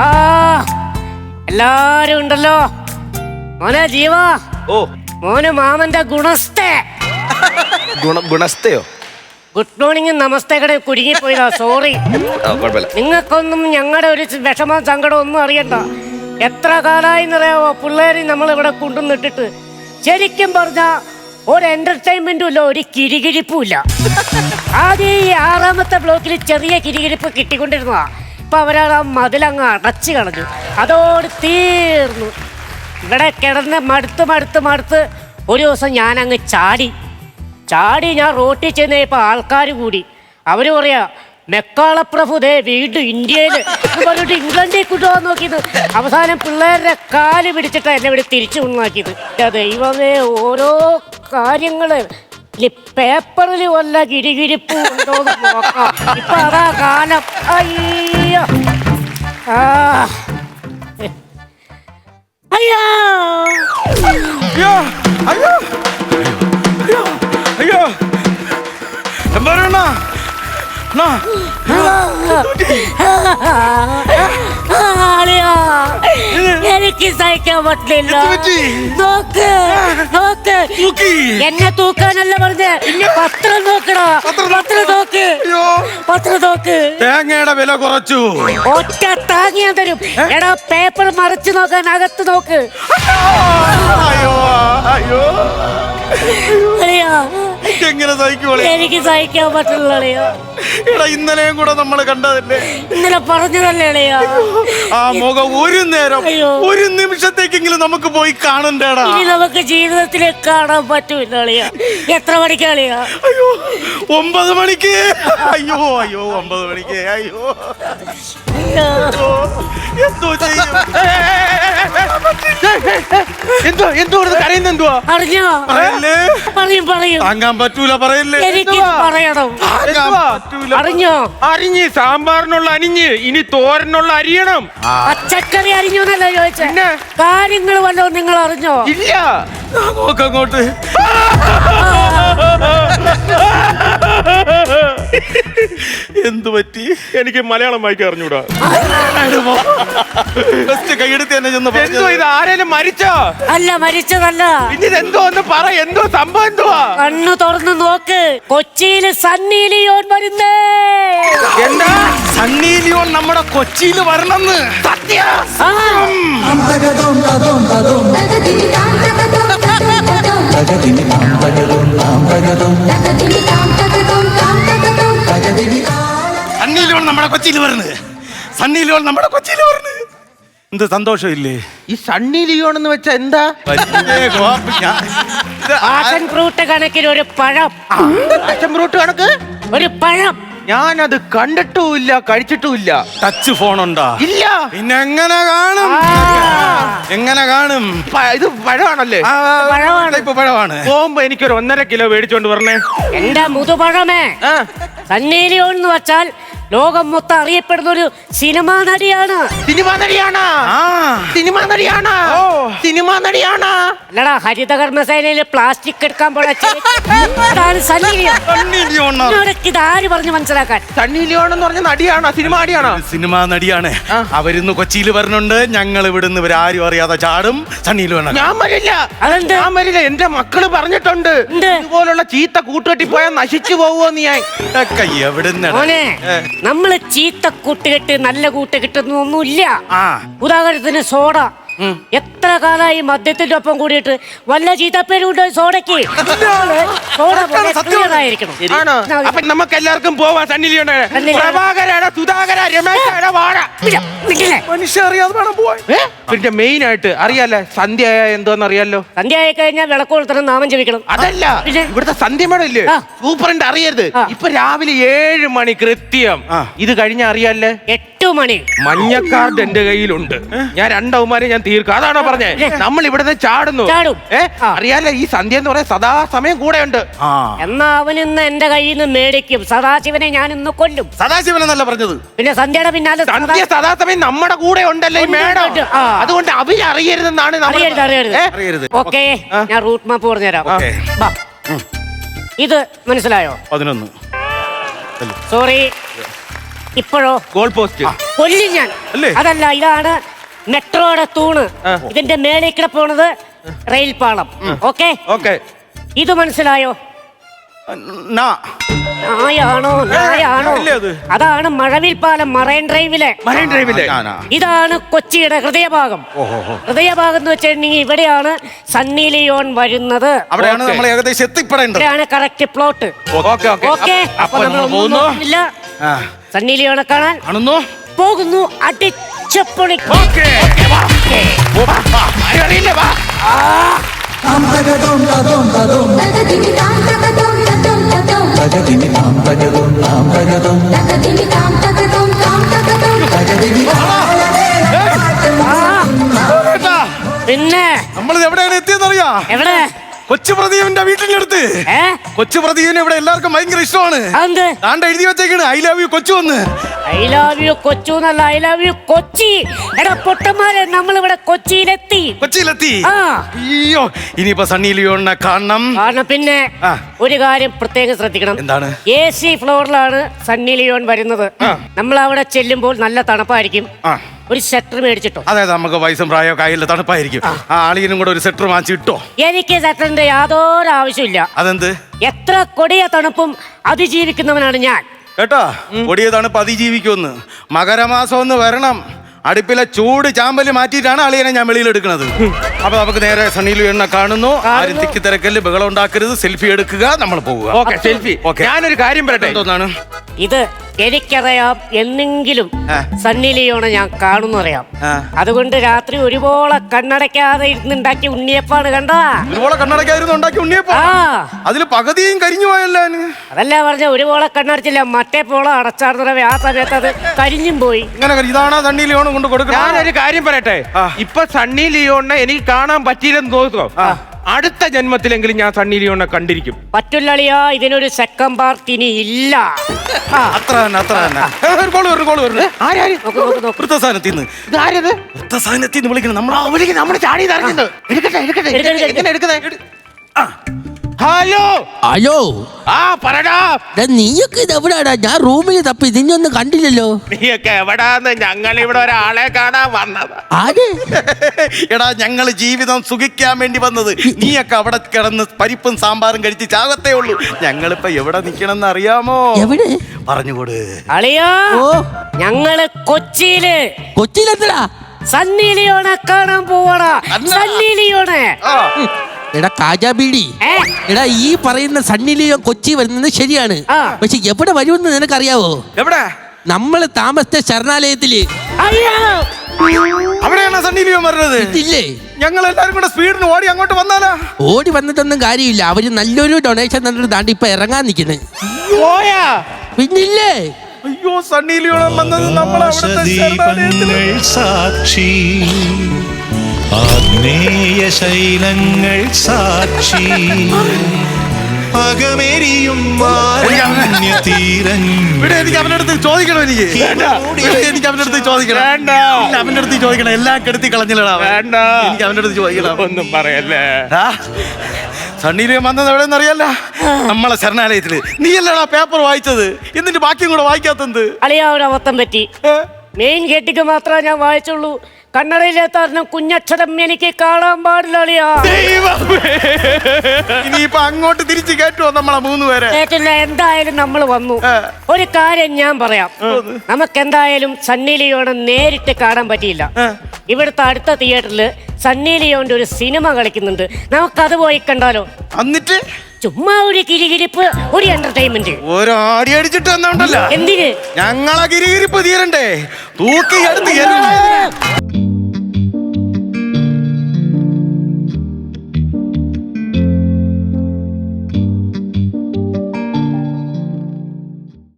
ആ എല്ലാരും ഉണ്ടല്ലോ. മോനെ ജീവ ഓ. മോന് മാമന്റെ ഗുണസ്തേ ഗുണ ഗുണസ്തയോ ഗുഡ് മോർണിംഗ് നമസ്തേ കടെ കുടുങ്ങിപ്പോയതാ സോറി ആ, കുഴപ്പമില്ല. നിങ്ങൾക്കൊന്നും ഞങ്ങളുടെ ഒരു വിഷമം സങ്കടം ഒന്നും അറിയണ്ട. എത്ര കാലായി നിറയാവോ പിള്ളേരെ നമ്മൾ ഇവിടെ കൊണ്ടുവന്നിട്ടിട്ട്. ശരിക്കും പറഞ്ഞ ഒരു എന്റർടൈൻമെന്റും ഇല്ല ഒരു കിരികിരിപ്പും ഇല്ല. ആദ്യം ഈ ആറാമത്തെ ബ്ലോക്കിൽ ചെറിയ കിരികിരിപ്പ് കിട്ടിക്കൊണ്ടിരുന്നതാ. ഇപ്പൊ അവരാണ് ആ മതിലങ്ങ് അടച്ചു കളഞ്ഞു. അതോട് തീർന്നു. ഇവിടെ കിടന്ന് മടുത്ത് മടുത്ത് മടുത്ത് ഒരു ദിവസം ഞാനങ്ങ് ചാടി. ചാടി ഞാൻ റോട്ടിൽ ഇപ്പോൾ ആൾക്കാർ കൂടി. അവർ പറയാ മെക്കാളപ്രഭു ദേ വീണ്ടും ഇന്ത്യയിൽ എന്ന് പറഞ്ഞിട്ട് ഇംഗ്ലണ്ടിൽ കൊണ്ടുപോകാൻ നോക്കിയത്. അവസാനം പിള്ളേരുടെ കാൽ പിടിച്ചിട്ടാണ് എന്നെ ഇവിടെ തിരിച്ചു കൊണ്ടാക്കിയത് ദൈവമേ ഓരോ കാര്യങ്ങൾ പേപ്പറിൽ വല്ല ഗിരിഗിരിപ്പ് ഉണ്ടോ നോക്കാം. ഇപ്പൊ അതാ കാലം അയ്യോ. അയ്യോ അയ്യോ അയ്യോ അയ്യോ എമ്പാരണ എനിക്ക് സഹിക്കാൻ പറ്റില്ല? നോക്ക് നോക്ക്. എന്നെ തൂക്കാനല്ല പറഞ്ഞേ. പത്രം നോക്കടാ. പത്രം നോക്ക്. പത്രം നോക്ക്. തേങ്ങയുടെ വില കുറച്ചു. ഒറ്റ താങ്ങിയാൻ തരും. എടാ പേപ്പർ മറിച്ച് നോക്കാൻ അകത്ത് നോക്ക്. അയ്യോ അയ്യോ. എങ്ങനെ സഹിക്കുവളെ? എനിക്ക് സഹിക്കാൻ പറ്റില്ല എടാ ഇന്നലെയും കൂടെ നമ്മൾ കണ്ടതല്ലേ? ഇന്നലെ പറഞ്ഞതല്ലേ അളിയാ? ആ മുഖം ഒരു നേരം അയ്യോ. ഒരു നിമിഷത്തേക്കെങ്കിലും നമുക്ക് പോയി കാണണ്ടേടാ. ഇനി നമുക്ക് ജീവിതത്തിൽ കാണാൻ പറ്റൂല അളിയാ. എത്ര മണിക്ക് അളിയാ? അയ്യോ ഒമ്പത് മണിക്ക്. അയ്യോ അയ്യോ ഒമ്പത് മണിക്ക്. അയ്യോ. അയ്യോ. എന്തോ ചെയ്യും? എന്തോ എന്തോ കരയുന്ന എന്തുവാ? അറിഞ്ഞോ? പറയും പറയും. താങ്ങാൻ പറ്റൂല പറയല്ലേ? എനിക്ക് പറയണം. എന്തുവാ? പറ്റൂല? അറിഞ്ഞോ? അരിഞ്ഞ് സാമ്പാറിനുള്ള അനിഞ്ഞ് ഇനി തോരനുള്ള അരിയണം. പച്ചക്കറി അറിഞ്ഞു എന്നല്ല ചോദിച്ചേ? കാര്യങ്ങൾ വല്ലതും നിങ്ങൾ അറിഞ്ഞോ ഇല്ല. നോക്കങ്ങോട്ട് എന്തു പറ്റി? എനിക്ക് മലയാളം വായിക്കാൻ അറിഞ്ഞൂടാ. ഫസ്റ്റ് കൈയെടുത്ത് തന്നെ ചെന്ന് എന്തോ പറഞ്ഞത്. ഇത്? ആരേലും മരിച്ചോ? അല്ല മരിച്ചതല്ല. പിന്നെ ഇതെന്തോ ഒന്ന് പറ. എന്തോ സംഭവം എന്തുവാ? കണ്ണു തുറന്നു നോക്ക്. കൊച്ചിയിൽ സണ്ണി ലിയോൺ വരുന്നേ. എന്താ? സണ്ണി ലിയോൺ നമ്മുടെ കൊച്ചിയിൽ വരണമെന്ന്. ആ, സണ്ണി ലോൺ നമ്മുടെ കൊച്ചിയിൽ വരുന്നത് സണ്ണി ലോൺ നമ്മുടെ കൊച്ചിയിൽ വരുന്നത് എന്ത് സന്തോഷമില്ലേ? ഈ സണ്ണി ലിയോൺ എന്ന് വെച്ചാ എന്താ? വലിയ കോപ്പി. ഞാൻ- ഇത് ആ- പാഷൻ ഫ്രൂട്ട് കണക്കിന് ഒരു പഴം. ഫ്രൂട്ട് കണക്ക്? ഒരു പഴം. ഞാനത് കണ്ടിട്ടുമില്ല കഴിച്ചിട്ടുമില്ല. ടച്ച് ഫോൺ ഉണ്ടോ? ഇല്ല. പിന്നെ എങ്ങനെ കാണും? എങ്ങനെ കാണും? പ- ഇത് പഴമാണല്ലേ? ആ, പഴമാണ്. ഇപ്പൊ പഴമാണ്. പോകുമ്പോ എനിക്കൊരു ഒന്നര കിലോ മേടിച്ചോണ്ട് വരണേ. എന്റെ മുതുപഴമേ? ആ, സണ്ണി ലിയോൺ എന്ന് വെച്ചാൽ ലോകം മൊത്തം അറിയപ്പെടുന്ന ഒരു സിനിമാ നടിയാണ്. സിനിമാ നടിയാണ്. ആ. സിനിമാ നടിയാണ്. സിനിമാ നടിയാണ്. അല്ലടാ ഹരിതകർമ്മസേനയിൽ പ്ലാസ്റ്റിക് എടുക്കാൻ പോണ ഇത് ആര് പറഞ്ഞു മനസ്സിലാക്കാൻ? സണ്ണി ലിയോൺ എന്ന് പറഞ്ഞ നടിയാണോ? സിനിമ നടിയാണോ? സിനിമാ നടിയാണ്. അവരിന്ന് കൊച്ചിയിൽ വരുന്നുണ്ട് ഞങ്ങൾ ഇവിടുന്ന് ആരും അറിയാതെ ചാടും. സണ്ണി ലിയോൺ ഞാൻ വരില്ല. അതെന്ത്? ഞാൻ വരില്ല. എന്റെ മക്കൾ പറഞ്ഞിട്ടുണ്ട്? ഇതുപോലുള്ള ചീത്ത കൂട്ടുകെട്ടി പോയാൽ നശിച്ചു പോവുമോ ഞാൻ. എവിടുന്നാണ് മോനെ. നമ്മൾ ചീത്ത കൂട്ടുകെട്ട് നല്ല കൂട്ടുകെട്ടൊന്നും ഒന്നുമില്ല ഉദാഹരണത്തിന് സോഡ. എത്ര കാലായി മദ്യത്തിന്റെ ഒപ്പം കൂടിയിട്ട്? വല്ല ചീത്തപ്പേരുണ്ടോ സോഡയ്ക്ക്? സോഡ പോലെ clear ആയിരിക്കണം ആണോ? അപ്പൊ നമുക്ക് എല്ലാവർക്കും പോവാം. സുധാകര വാഴ? മനുഷ്യ അറിയാതെ വേണം പോവാൻ. ഏ? പിന്നെ മെയിൻ ആയിട്ട് അറിയാലേ സന്ധ്യ ആയ എന്തോന്ന് അറിയാലോ? സന്ധ്യ ആയി കഴിഞ്ഞാൽ വിളക്ക് കൊടുത്തണം നാമം ജപിക്കണം. അതല്ല പിന്നെ? ഇവിടുത്തെ സന്ധ്യ ഇല്ലേ ആ. സൂപ്പറിന്റെ അറിയരുത്. ആ. ഇപ്പൊ രാവിലെ ഏഴ് മണി കൃത്യം. ആ. ഇത് കഴിഞ്ഞ അറിയാലേ എട്ടു മണി. മഞ്ഞക്കാർഡ് കാർഡ് എന്റെ കയ്യിലുണ്ട്. ഞാൻ രണ്ടവന്മാരെ ഞാൻ തീർക്കും. അതാണോ പറഞ്ഞേ? നമ്മൾ ഇവിടുന്ന് ചാടുന്നു. ചാടും. ഏ. അറിയാലേ ഈ സന്ധ്യ എന്ന് പറയാൻ സദാ സമയം കൂടെ ഉണ്ട് ആ. എന്നാ അവൻ ഇന്ന് എന്റെ കയ്യിൽ നിന്ന് മേടിക്കും. സദാശിവനെ ഞാൻ ഇന്ന് കൊല്ലും. സദാശിവനെന്നല്ല പറഞ്ഞത്. പിന്നെ സന്ധ്യയുടെ പിന്നാലെ സന്ധ്യ സദാ- സമയം നമ്മുടെ കൂടെ ഉണ്ടല്ലോ ഈ ഉണ്ട്, മേടം ഉണ്ട്. ആ. അതുകൊണ്ട് അവർ അറിയരുതെന്നാണ് നമ്മൾ അറിയരുത് അറിയരുത്. ഏ? അറിയരുത്. ഓക്കെ ഞാൻ റൂട്ട് മാപ്പ് പറഞ്ഞുതരാം. ഓക്കേ. ബാ. ഇത് മനസ്സിലായോ? പതിനൊന്ന്. സോറി. ഇപ്പോഴോ? Goal post. കൊല്ലി ഞാൻ. അല്ലേ? അതല്ല ഇതാണ് മെട്രോയുടെ തൂണ്. ആ. ഇതിന്റെ മേലെ കൂടെ പോണത് റെയിൽ പാളം ഓക്കെ? ഓക്കെ. ഇത് മനസ്സിലായോ? നാ. നായാണോ? നായാണോ? ഇല്ലേ അത്? അതാണ് മഴവിൽ പാലം മറൈൻ ഡ്രൈവിലെ. മറൈൻ ഡ്രൈവിലെ. ഇതാണ് കൊച്ചിയുടെ ഹൃദയഭാഗം. ഹൃദയഭാഗം എന്ന് വെച്ചിട്ടുണ്ടെങ്കിൽ ഇവിടെയാണ് സണ്ണി ലിയോൺ വരുന്നത്. അവിടെയാണ് നമ്മൾ ഏകദേശം എത്തിപ്പെടേണ്ടത്. ഇവിടെയാണ് correct plot okay okay. Okay? അപ്പൊ നമ്മൾ പോകുന്നു? നോക്കുന്നില്ല. ആ. സണ്ണി ലിയോണെ കാണാൻ കാണുന്നു. പോകുന്നു അടിച്ചപ്പൊളി. ഓക്കേ. ഓക്കേ വാ. ഓ, വാ, കൊച്ചു പ്രദീപിന്റെ വീട്ടിന്റെ അടുത്ത് ഏ? കൊച്ചു പ്രദീപിനെ ഇവിടെ എല്ലാവർക്കും ഭയങ്കര ഇഷ്ടമാണ്. അതെന്ത്? താണ്ട എഴുതി വെച്ചേക്കാണ്. ഐ ലവ് യു കൊച്ചു വന്ന് ഐ ലവ് യു കൊച്ചു എന്നല്ല ഐ ലവ് യു കൊച്ചി എടാ പൊട്ടന്മാരെ നമ്മൾ ഇവിടെ കൊച്ചിയിലെത്തി. കൊച്ചിയിലെത്തി. ആ. അയ്യോ ഇനിയിപ്പോ സണ്ണി ലിയോണിനെ കാണണം. കാരണം പിന്നെ ആ. ഒരു കാര്യം പ്രത്യേകം ശ്രദ്ധിക്കണം. എന്താണ്? എ സി ഫ്ലോറിലാണ് സണ്ണി ലിയോൺ വരുന്നത്. നമ്മൾ അവിടെ ചെല്ലുമ്പോൾ നല്ല തണുപ്പായിരിക്കും. ആ. ഒരു സെക്ടർ മേടിച്ചിട്ടോ. അതെ നമുക്ക് വയസ്സും പ്രായോ ആയില്ല തണുപ്പായിരിക്കും. ആ. ആളിനും കൂടെ ഒരു സെറ്റർ വാങ്ങിച്ച് ഇട്ടോ. എനിക്ക് സെക്ടറിന്റെ യാതൊരു ആവശ്യമില്ല അതെന്ത്? എത്ര കൊടിയ തണുപ്പും അതിജീവിക്കുന്നവനാണ് ഞാൻ. കേട്ടോ? കൊടിയ തണുപ്പ് അതിജീവിക്കുമെന്ന്. മകരമാസം ഒന്ന് വരണം. അടുപ്പിലെ ചൂട് ചാമ്പൽ മാറ്റിയിട്ടാണ് അളിയനെ ഞാൻ വെളിയിൽ എടുക്കുന്നത്. അപ്പൊ നമുക്ക് നേരെ സണ്ണിയിലും എണ്ണ കാണുന്നു. ആരും തിക്കി തിരക്കൽ ബഹളം ഉണ്ടാക്കരുത്. സെൽഫി എടുക്കുക നമ്മൾ പോവുക. Okay selfie. ഓക്കെ. ഞാനൊരു കാര്യം പറയട്ടെ? എന്തോന്നാണ് ഇത് എനിക്കറിയാം എന്നെങ്കിലും. സണ്ണി ലിയോണെ ഞാൻ കാണുന്നറിയാം. അതുകൊണ്ട് രാത്രി ഒരുപോലെ കണ്ണടയ്ക്കാതെ ഇരുന്നുണ്ടാക്കി ഉണ്ണിയപ്പാണ് കണ്ട ഒരുപോലെ കണ്ണടക്കായിരുന്നു ഉണ്ടാക്കി ഉണ്ണിയപ്പോ. ആ. അതിൽ പകുതിയും കരിഞ്ഞു പോയല്ലോ. അതല്ല പറഞ്ഞ ഒരുപോലെ കണ്ണടച്ചില്ല മറ്റേ പോള അടച്ചാർന്നറവേ ആ സമയത്ത് അത് കരിഞ്ഞും പോയി. ഇങ്ങനെ ഇതാണ് സണ്ണി കൊണ്ട് കൊടുക്കുന്നത്. ഞാനൊരു കാര്യം പറയട്ടെ. ഇപ്പൊ സണ്ണി ലിയോണിനെ എനിക്ക് കാണാൻ പറ്റിയില്ലെന്ന് തോന്നുന്നു. അടുത്ത ജന്മത്തിലെങ്കിലും ഞാൻ സണ്ണി ലിയോണെ കണ്ടിരിക്കും. പറ്റുള്ളളിയാ ഇതിനൊരു സെക്കൻഡ് പാർട്ട് ഇനി ഇല്ല. ആ, അത്ര തന്നെ അത്ര തന്നെ. കോൾ വരുന്നു കോൾ വരുന്നു ആരാര് നോക്ക് നോക്ക് നോക്ക്. വൃത്തസ്ഥാനത്തിൽ നിന്ന് ഇതാരത്? വൃത്തസ്ഥാനത്തിൽ നിന്ന് വിളിക്കണം നമ്മൾ വിളിക്ക് നമ്മുടെ ചാടി ഇറങ്ങുന്നത് എടുക്കട്ടെ എടുക്കട്ടെ. എടുക്കട്ടെ, എടുക്കട്ടെ. എങ്ങനെ എടുക്കുന്നത് ഹലോ. ഹലോ. ആ പറടാ. നീയൊക്കെ ഇത് എവിടാടാ? ഞാൻ റൂമിൽ തപ്പി നിന്നെ ഒന്നും കണ്ടില്ലല്ലോ. നീയൊക്കെ എവിടാന്ന് ഞങ്ങൾ ഇവിടെ ഒരാളെ കാണാൻ വന്നത്. ആര്? എടാ ഞങ്ങൾ ജീവിതം സുഖിക്കാൻ വേണ്ടി വന്നത്. നീയൊക്കെ അവിടെ കിടന്ന് പരിപ്പും സാമ്പാറും കഴിച്ച് ചാകത്തേ ഉള്ളൂ. ഞങ്ങളിപ്പോ എവിടെ നിക്കണമെന്ന് അറിയാമോ? എവിടെ? പറഞ്ഞുകൊട്. അളിയോ ഓ. ഞങ്ങൾ കൊച്ചിയിൽ. കൊച്ചിയിലെത്തടാ സണ്ണി ലിയോണെ കാണാൻ പോവാടാ. സണ്ണി ലിയോണെ. ആ. എടാ കാജാബീഡി എടാ ഈ പറയുന്ന സണ്ണിലിയോ കൊച്ചി വരുന്നത് ശരിയാണ്. ആ. പക്ഷെ എവിടെ വരുമെന്ന് നിനക്കറിയാവോ? എവിടെ? നമ്മൾ താമസിച്ച ശരണാലയത്തിൽ. അയ്യോ. അവിടെയാണ് സണ്ണി വരുന്നത്? ഇല്ലേ? ഞങ്ങൾ എല്ലാരും കൂടെ സ്പീഡിന് ഓടി അങ്ങോട്ട് വന്നാലാ? ഓടി വന്നിട്ടൊന്നും കാര്യമില്ല. അവർ നല്ലൊരു ഡൊണേഷൻ തന്നിട്ട് താണ്ടി ഇപ്പൊ ഇറങ്ങാൻ നിൽക്കുന്നത് പോയാ? പിന്നില്ലേ? അയ്യോ സണ്ണി ലിയോൺ വന്നത് നമ്മൾ അവിടുത്തെ ശരണാലയത്തിൽ. സാക്ഷി. ആഗ്നേയ ശൈലങ്ങൾ സാക്ഷി. അകമെരിയും തീരങ്ങൾ ഇവിടെ എനിക്ക് അവന്റെ അടുത്ത് ചോദിക്കണം എനിക്ക്. ഇവിടെ എനിക്ക് അവന്റെ അടുത്ത് ചോദിക്കണം. വേണ്ട. ഇല്ല, അവന്റെ അടുത്ത് ചോദിക്കണം. എല്ലാം കെടുത്തി കളഞ്ഞില്ലടാ അവൻ. വേണ്ട. എനിക്ക് അവന്റെ അടുത്ത് ചോദിക്കണം. ഒന്നും പറയല്ലേ. ആ, സണ്ണിയിൽ വന്നത് എവിടെയെന്ന് അറിയാല്ല നമ്മളെ ശരണാലയത്തിൽ. നീ അല്ലടാ പേപ്പർ വായിച്ചത്? എന്നിട്ട് ബാക്കിയും കൂടെ വായിക്കാത്തത് അളിയാ ഒരു അബദ്ധം പറ്റി. മെയിൻ ഗേറ്റിക്ക് മാത്രമേ ഞാൻ വായിച്ചുള്ളൂ. കണ്ണടയിലെത്താറിനും കുഞ്ഞക്ഷരം എനിക്ക് കാണാൻ പാടില്ല ഇനിയിപ്പൊ അങ്ങോട്ട് തിരിച്ചു കേട്ടോ നമ്മളെ മൂന്ന് പേരെ? കേട്ടില്ല എന്തായാലും നമ്മൾ വന്നു. ഒരു കാര്യം ഞാൻ പറയാം. നമുക്ക് എന്തായാലും സണ്ണി ലിയോണെ നേരിട്ട് കാണാൻ പറ്റിയില്ല. ഇവിടുത്തെ അടുത്ത തിയേറ്ററിൽ സണ്ണി ലിയോന്റെ ഒരു സിനിമ കളിക്കുന്നുണ്ട്. അത് പോയി കണ്ടാലോ? എന്നിട്ട് ചുമ്മാ ഒരു കിരികിരിപ്പ് ഒരു എന്റർടൈൻമെന്റ് ഒരാടി അടിച്ചിട്ട് എന്നുണ്ടല്ലോ എന്തിന്? ഞങ്ങളെ കിരികിരിപ്പ് തീരണ്ടേ? തൂക്കി എടുത്ത്